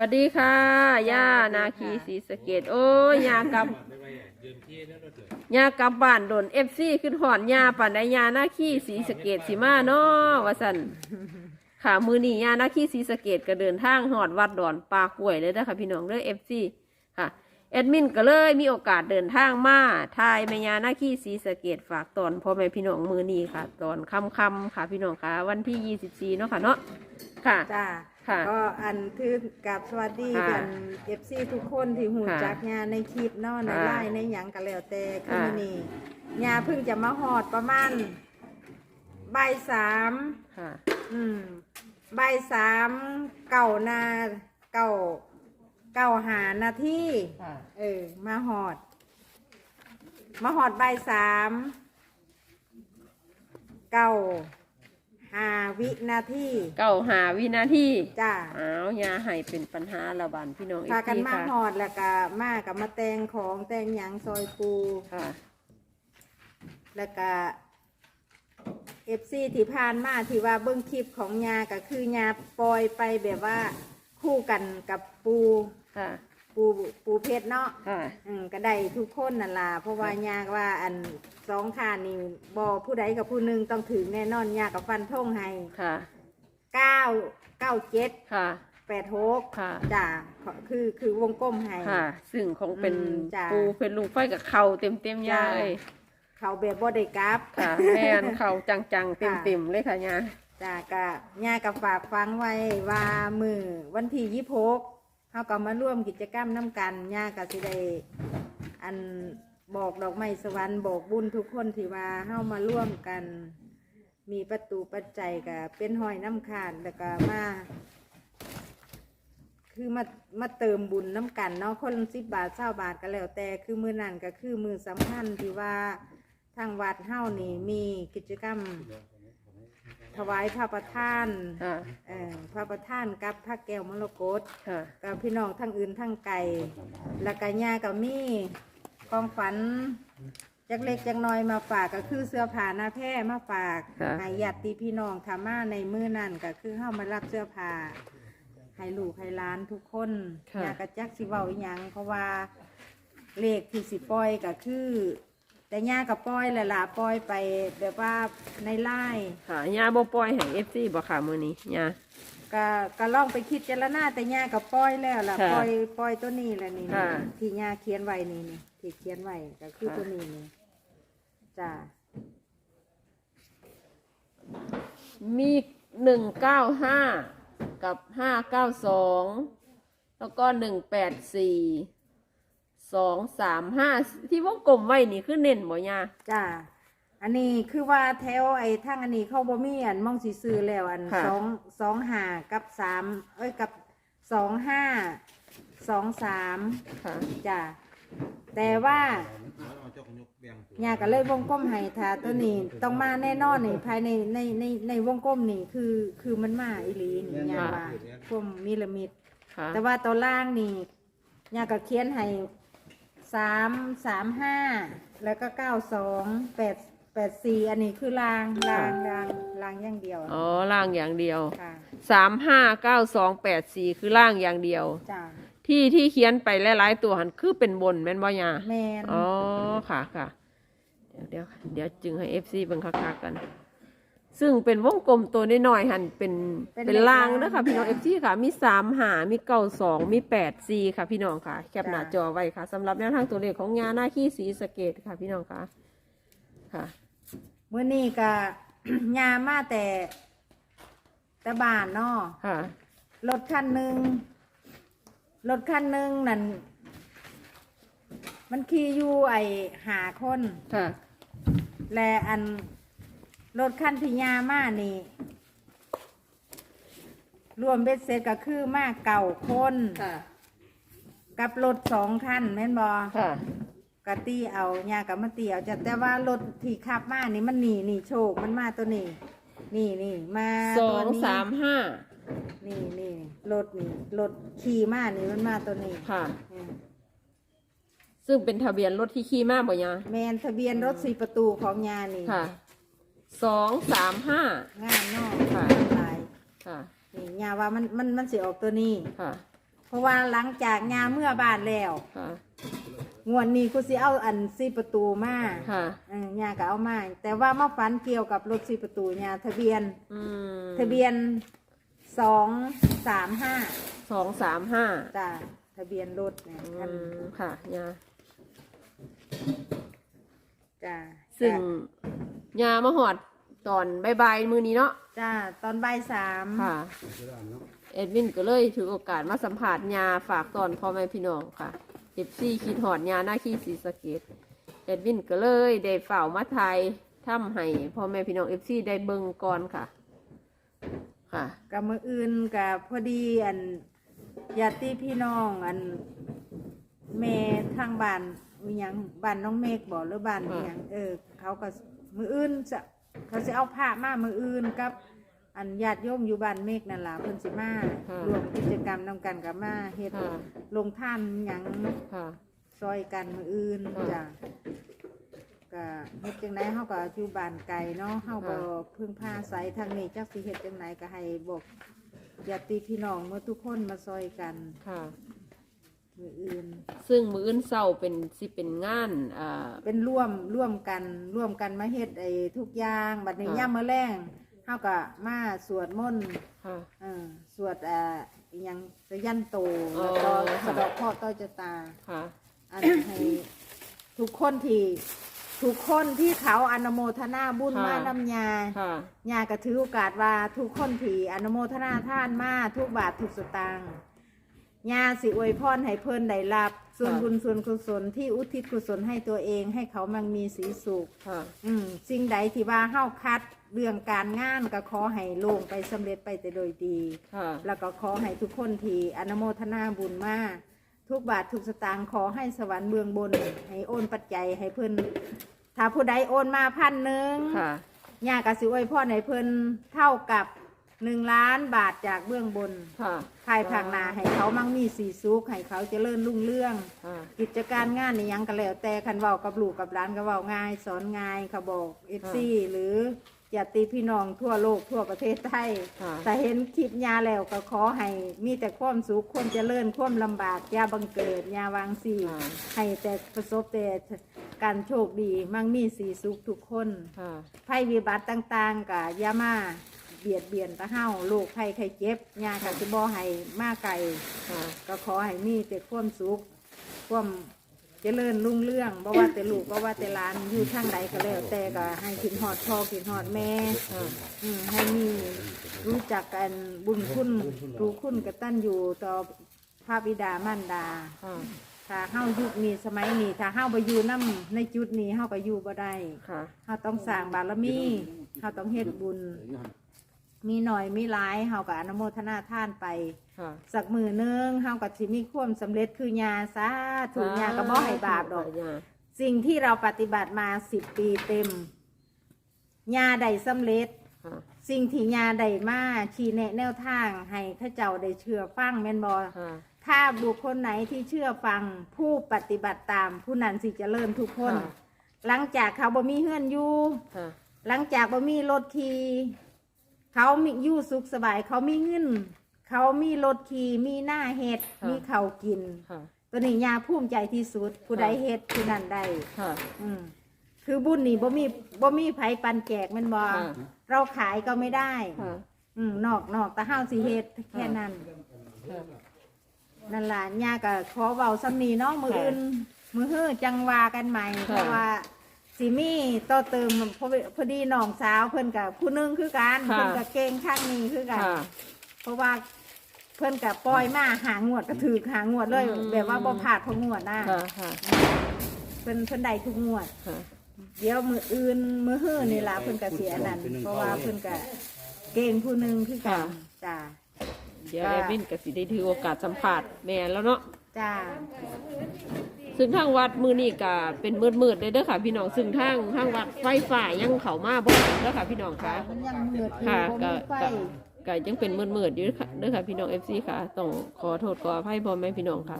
สวัสดีค่ะย่านาคีสีสะเกตโอ้ยยากลับยากลับบ้านโดนเอฟซีขึ้นหอนยาป่านใดยานาคีสีสะเกตสิมาเนาะว่าสันค่ะมือนี้ยานาคีสีสะเกตก็เดินทางหอดวัดดอนปากกล้วยเลยนะคะพี่น้องเด้อเอฟซีค่ะแอดมินก็เลยมีโอกาสเดินทางมาทายแม่ยานาคีสีสะเกตฝากตอนพ่อแม่พี่น้องมือนี้ค่ะ ตอนค่ำๆค่ะพี่น้องค่ะ วันที่ยี่สิบสี่เนาะค่ะเนาะ ค่ะ จ้าค่ะก็อันคือกับสวัสดีค่ะกันเอฟซีทุกคนที่หูค่ะจักงานในคลิปเนาะในค่ะไลน์ในหยังกันแล้วแต่คือค่ะมื้อนี้ยาเพิ่งจะมาหอดประมาณบ่ายสามค่ะ อืมบ่ายสามเก่านาเก่าเก่าหานาทีค่ะ เออ มาหอด มาหอดบ่ายสามเก่า หาวินาทีเก้าหาวินาทีจ้าอ้าวยาให้เป็นปัญหาระบาดพี่น้องอีพากกันทีมาค่ะหอดแล้วก็มากับมาแตงของแตงหยังซอยปู ค่ะ แล้วก็เอฟซีที่ผ่านมาที่ว่าเบิ้งคลิปของยาก็คือยาปล่อยไปแบบว่าคู่กันกับปู ค่ะ ปูปูเพชรเนาะค่ะอืมก็ได้ทุกคนนั่นล่ะเพราะว่ายาว่าอันสองขานี่บอผู้ใดกับผู้หนึ่งต้องถึงแน่นอนยากับฟันทงให้ค่ะเก้าเก้าเจ็ดค่ะ แปดหกค่ะ จ้าคือคือวงกลมให้ ค่ะ ซึ่งคงเป็นอืมจ้ะ ปูเป็นลุงไฟกับเข่าเต็มเต็มๆยาจ้ะเลยเขาแบบบ่ได้กลับค่ะ แม่นเข่าจังๆเต็มเต็มๆเลยค่ะยาจ้ากะย่ากับฝากฟังไว้ว่ามือวันที่ยี่หก เขาก็มาร่วมกิจกรรมน้ำกันย่าก็สิได้อันบอกดอกไม้สวรรค์บอกบุญทุกคนที่ว่าเข้ามาร่วมกัน มีประตูปัจจัยกับเป็นหอยน้ำขาดแล้วก็มาคือมามาเติมบุญน้ำกันเนาะคนสิบบาทเศร้าบาทก็แล้วแต่คือมือนั่นก็คือมือสำคัญที่ว่าทางวัดเฮ้านี่มีกิจกรรม ถวายพระประธานค่ะเอ่อพระประธานกับพระแก้วมรกตค่ะกับพี่น้องทั้งอื่นทั้งไก่แล้วก็ย่ากับมีของฝันจักเล็กจักน้อยมาฝากก็คือเสื้อผ้าหน้าแพร่มาฝากค่ะ ให้ญาติพี่น้องทามาในมือนั่นก็คือเข้ามารับเสื้อผ้าให้ลูกให้หล้านทุกคนค่ะ อยากกระจักสิเว้าอีหยังเพราะว่าเลขที่สิปล่อยก็คือ แต่ย่ากับปล่อยแหละล่ะปล่อยไปแบบว่าในไล่ค่ะยาบ่ปล่อยให้เอฟซีบ่ค่ะมือนี้ยา ก็ก็ลองไปคิดเจรนาแต่ย่ากับปล่อยแล้วล่ะค่ะปล่อยปล่อยตัวนี้แหละนี่ค่ะ ที่ย่าเขียนไว้นี่นี่ที่เขียนไว้ก็คือค่ะตัวนี้นี่จ้ามีหนึ่งเก้าห้ากับห้าเก้าสองแล้วก็หนึ่งแปดสี่ สองสามห้าที่วงกลมไว้นี่คือเน้นบ่ยาจ้าอันนี้คือว่าแถวไอ้ทั้งอันนี้เข้าบ่มีอันมองสีซื้อแล้วอันค่ะสองสองห้ากับสามเอ้ยกับสองห้าสองสามค่ะจ้าแต่ว่าย่าก็เลยวงกลมให้ทาตัวนี้ต้องมาแน่นอนนี่ภายในในในในวงกลมนี่คือคือมันมาอีหลีนี่ย่าว่าพวกมีละมิดค่ะแต่ว่าตัวล่างนี่ย่าก็เขียนให้ สามสามห้าแล้วก็เก้าสองแปดแปดสี่อันนี้คือล่างล่างล่างล่างอย่างเดียวอ๋อล่างอย่างเดียวค่ะสามห้าเก้าสองแปดสี่คือล่างอย่างเดียว จ้าที่ที่เขียนไปหลายๆตัวหันคือเป็นบนแม่นบ่ยาแมน อ๋อค่ะค่ะ เดี๋ยวเดี๋ยวเดี๋ยวจึงให้เอฟซีเบิ่งคักๆกัน ซึ่งเป็นวงกลมตัวน้อยๆหันเป็นเป็นลางเด้อค่ะพี่น้องเอฟซีค่ะ มีสามหามีเก้าสองมีแปดซีค่ะ พี่น้องค่ะ แคปหน้าจอไว้ค่ะสำหรับแนวทางตัวเลขของยาหน้าขี้สีสะเกตค่ะ พี่น้องค่ะค่ะเมื่อนี้ก็ ยามาแต่แต่บ้านเนาะค่ะ รถคันหนึ่งรถคันหนึ่งนั่นมันขี่อยู่ไอหาคน ค่ะ และอัน รถคันที่ยามานี่ รวมเบ็ดเสร็จก็คือมาเก่าคน ค่ะ กับรถสองคันแม่นบอค่ะ กะตีเอายากับมาตีเอาจะแต่ว่ารถที่ขับมานี่มันหนีนี่โชคมันมาตัวนี้ นี่นี่มาสตัอวงนี้สามห้านี่นี่รถนี่รถขี่มานี่มันมาตัวนี้ค่ะ อืมซึ่งเป็นทะเบียนรถที่ขี่มาบ่ยาแมนทะเบียนรถสี่ประตูของยานี่ ค่ะ สองสามห้า งานนอกค่ะ หลายค่ะ นี่ยาว่ามันมันมันสิออกตัวนี้ ค่ะ เพราะว่าหลังจากงานเมื่อบ้านแล้ว ค่ะ งวดนี้กูสิเอาอันซีประตูมาค่ะ เออยาก็เอามา แต่ว่ามาฝันเกี่ยวกับรถซีประตูยาทะเบียน อืมทะเบียนสองสามห้าสองสามห้าจ้าทะเบียนรถเนี่ยอืคันมค่ะยาจ้าซึ่ง ยามาหอดตอนบายๆมือนี้เนาะจ้าตอนบ่ายสามค่ะ เอ็ดวินก็เลยถือโอกาสมาสัมผัสยาฝากตอนพ่อแม่พี่น้องค่ะเอฟซีคิดหอดยาหน้าขี้สีสะเกตเอ็ดวินก็เลยได้ฝ่าวมาไทยทำให้พ่อแม่พี่น้องเอฟซีได้เบิ่งก่อนค่ะ ค่ะ กับมืออื่นกับพอดีอันญาติพี่น้องอันแม่ทางบ้านอิหยังบ้านน้องเมฆบอกหรือบ้านอิหยังเออ เขาก็ มืออื่นจะเขาจะเอาผ้ามามืออื่นกับ อันญาติโยมอยู่บ้านเมฆนั่นล่ะเพิ่นสิมาค่ะรวมกิจกรรมนำกันกับมาเฮ็ดค่ะลงท่านหยังค่ะ ซอยกันมืออื่นค่ะ จ้ะก็เฮ็ดจังไดเฮาก็อยู่บ้านไกลเนาะเฮาบ่ค่ะพึ่งพาอาศัยทางนี้จักสิเฮ็ดจังไดก็ให้บอกญาติพี่น้องเมื่อทุกคนมาซอยกัน ค่ะ มืออื่น ซึ่งมืออื่นเศร้าเป็นสิเป็นงานอ่า เป็นร่วมร่วมกันร่วมกันมาเฮ็ดไอ้ทุกอย่างบัดนี้ค่ะ ย่ามมื้อแรงเฮาก็มาสวดมนต์ค่ะ เออสวดอ่าอิหยังสยันโตอ๋อแล้วก็ค่ะ สะเดอกข้อต้อจตา ค่ะ อันให้ทุกคนที่ทุกคนที่เขาอนุโมทนาบุญค่ะ มานำยา ค่ะญาก็ถือโอกาสว่าทุกคนที่อนุโมทนาท่านมาทุกบาททุกสตางค์ ญาสิอวยพรให้เพิ่นได้รับ ส่วนค่ะบุญส่วนกุศลที่อุทิศกุศลให้ตัวเอง ให้เขามันมีสีสุขค่ะอืมสิ่งใดที่ว่าเฮาคัดเรื่องการงานก็ขอให้ลงไปสำเร็จไปแต่โดยดี ค่ะ แล้วก็ขอให้ทุกคนที่อนุโมทนาบุญมาทุกบาททุกสตางค์ขอให้สวรรค์เบื้องบน ให้โอนปัจจัยให้เพิ่นถ้าผู้ใดโอนมาพันหนึ่งค่ะญาติกสิอวยพรให้เพิ่นเท่ากับ หนึ่งล้านบาทจากเบื้องบนค่ะ ภายภาคหน้าให้เขามั่งมีสีสุขให้เขาเจริญรุ่งเรื่องค่ะกิจการงานนี่ยังก็แล้วแต่คันเว้ากับลูกกับหลานก็เว้าง่าย สอนง่ายเขาบอกเอฟซีหรือญาติพี่น้องทั่วโลกทั่วประเทศไทยค่ะ แต่เห็นคลิปยาแล้วก็ขอให้มีแต่ความสุขความเจริญความลำบากอยาบังเกิดอยาวางสีค่ะให้แต่ประสบแต่การโชคดีมั่งมีสีสุขทุกคน ค่ะ ภัยวิบัติต่างๆกับยามาเบียดเบียนตะเฮาโรคภัยไข้เจ็บยากะสิบ่ให้มาไกลค่ะก็ขอให้มีแต่ความสุขความเจริญรุ่งเรื่องบ่ว่าแต่ลูกบ่ว่าแต่หลานอยู่ทางใดก็แล้วแต่ก็ให้กินหอดพ่อกินหอดแม่ค่ะอืมให้มีรู้จักกันบุญคุณรู้คุณกตัญญูต่อพระบิดามารดาค่ะถ้าเฮายุคนี้สมัยนี้ถ้าเฮาบ่อยู่นํในจุดนี้เฮาก็อยู่บ่ได้ค่ะเฮาต้องสร้างบารมีเฮาต้องเฮ็ดบุญ มีหน่อยมีหลายเฮาก็อนุโมทนาทานไป ค่ะ สักมือหนึงเฮาก็สิมีความสำเร็จคือยาสาธุยาก็บ่ให้บาปดอกยาสิ่งที่เราปฏิบัติมา10ปีเต็มยาได้สำเร็จ ค่ะ สิ่งที่ยาได้มาชี้แนะแนวทาง ให้ข้าเจ้าได้เชื่อฟังแม่นบอค่ะ ถ้าบุคคลไหนที่เชื่อฟังผู้ปฏิบัติตามผู้นั้นสิเจริญทุกคน ค่ะ หลังจากเขาบ่มีเฮือนอยู่ ค่ะ หลังจากบ่มีรถขี่ เขามีอยู่สุขสบาย เขามีเงิน เขามีรถขี่มีหน้าเฮ็ดค่ะ มีข้าวกิน ค่ะตัวนี้ยาภูมิใจที่สุด ผู้ใดเฮ็ดผู้นั้นได้ ค่ะ อืมคือบุญนี่บ่มีบ่มีไผปันแจกแมันบ่ค่ะ เราขายก็ไม่ได้ ค่ะอืมนอกนอกแต่ห้าวสิเฮ็ดแค่นั้น ค่ะ นั่นล่ะย่าก็ขอเว้าซ้ำนี้เนาะมื้อค่ะอื่น มื้อฮื้อจังว่ากันใหม่ค่ะเพราะว่า สิมีต่อเติมพอพอดีน้องสาวเพิ่นกับผู้หนึงคือกันค่ะ เพิ่นก็เก่งข้างนี้คือกันค่ะ เพราะว่าเพิ่นก็ปล่อยมาหางวดก็ถือหางวดเลย อืม แบบว่าบ่พลาดพองวดนะค่ะค่ะเพิ่นเพิ่นได้ทุกงวด ค่ะ เดี๋ยวมืออื่นมือฮื้อนี่ล่ะเพิ่นก็เสียนั่นเพราะว่าเพิ่นก็เก่งผู้หนึงคือกันค่ะ จ้า เดี๋ยวแอดมินก็สิได้ถือโอกาสสัมผัสแม่แล้วเนาะจ้า ซึ่งทางวัดมือนี่ก็เป็นมืดๆเลยเด้อค่ะ พี่น้องซึ่งทางทางวัดไฟฝ่ายยังเข้ามาบ่ถึงเด้อค่ะ พี่น้องค่ะมันยังมืดอยู่ค่ะบ่ก็มีไฟก็ก็ยังเป็นมืดๆอยู่ค่ะเด้อค่ะพี่น้อง FC ค่ะต้องขอโทษขออภัยพ่อแม่พี่น้องค่ะ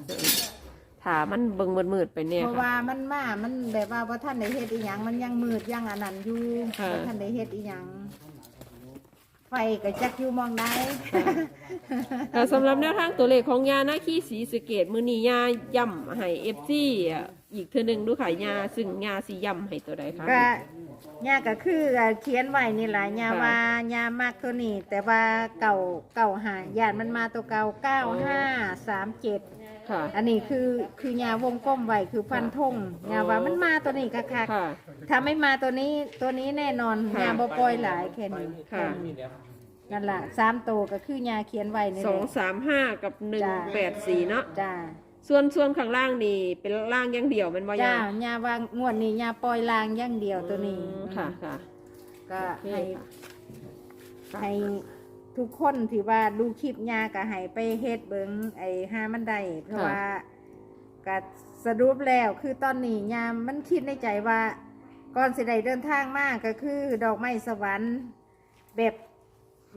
ถ้ามันเบิ่งมืดๆไปเนี่ยเพราะค่ะ ว่ามันมา มันแบบว่าบ่ท่านได้เฮ็ดอีหยัง มันยังมืดยังอันนั้นอยู่ค่ะ บ่ท่านได้เฮ็ดอีหยัง ไฟก็จักอยู่มองได้ ค่ะสำหรับแนวทางตัวเลขของยาหน้าขี้สีสะเกตมือนี้ยาย่ำให้เอฟซีอีกเทือหนึ่งดูค่ะยาซึ่งยาสีย่ำให้ตัวใดคะ ก็ย่าก็คือเขียนไว้นี่แหละย่าค่ะว่าย่ามากตัวนี้ แต่ว่าเก่าเก่าหาญาติมันมาตัวเก่าเก้าห้าสามเจ็ด ค่ะ อันนี้คือคือยาวงกลมไว้คือฟันธงยาว่ามันมาตัวนี้ค่ะค่ะค่ะ ถ้าไม่มาตัวนี้ตัวนี้แน่นอนค่ะยาบ่ปล่อยหลายแค่นี้ค่ะ นั่นแหละสามตัวก็คือยาเขียนไว้นี่สแหองละ สามห้ากับหนึ่งจ้ะ แปดสี่เนาะจ้าส่วนส่วนข้างล่างนี่เป็นล่างอย่างเดียวแมันว่าจ้ายายาวางงวดนี้ยาปล่อยลางอย่างเดียวตัวนี้อืมค่ะค่ะก็โอเคให้ค่ะ ให้ ทุกคนที่ว่าดูคลิปยาก็ให้ไปเฮ็ดเบิงไอ้ห้ามันได้เพราะว่าก็สรุปแล้วคือตอนนี้ยามมันคิดในใจว่า ก่อนสิได้เดินทางมากก็คือ ดอกไม้สวรรค์แบบ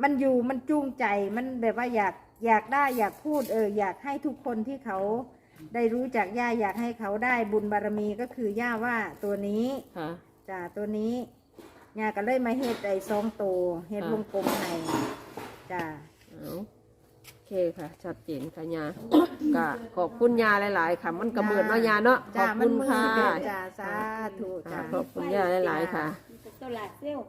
มันอยู่มันจูงใจมันแบบว่าอยากอยากได้อยากพูดเอออยากให้ทุกคนที่เขาได้รู้จักย่าอยากให้เขาได้บุญบารมีก็คือย่าว่าตัวนี้ค่ะจ้าตัวนี้ย่าก็เลยมาเฮ็ดไอ้สองตัวเฮ็ดค่ะวงกลมให้ จ้าเอาโอเคค่ะ ชัดเจนค่ะยา ก็ขอบคุณยาหลาย ๆ ค่ะ มันกระเบิดเนาะยาเนาะขจ้าอบมัคุนณมือค่ะเดือดจ้าสาธุค่ะ จ้า ขอบคุณยาหลาย ๆ ค่ะ ตัวหลาดเซล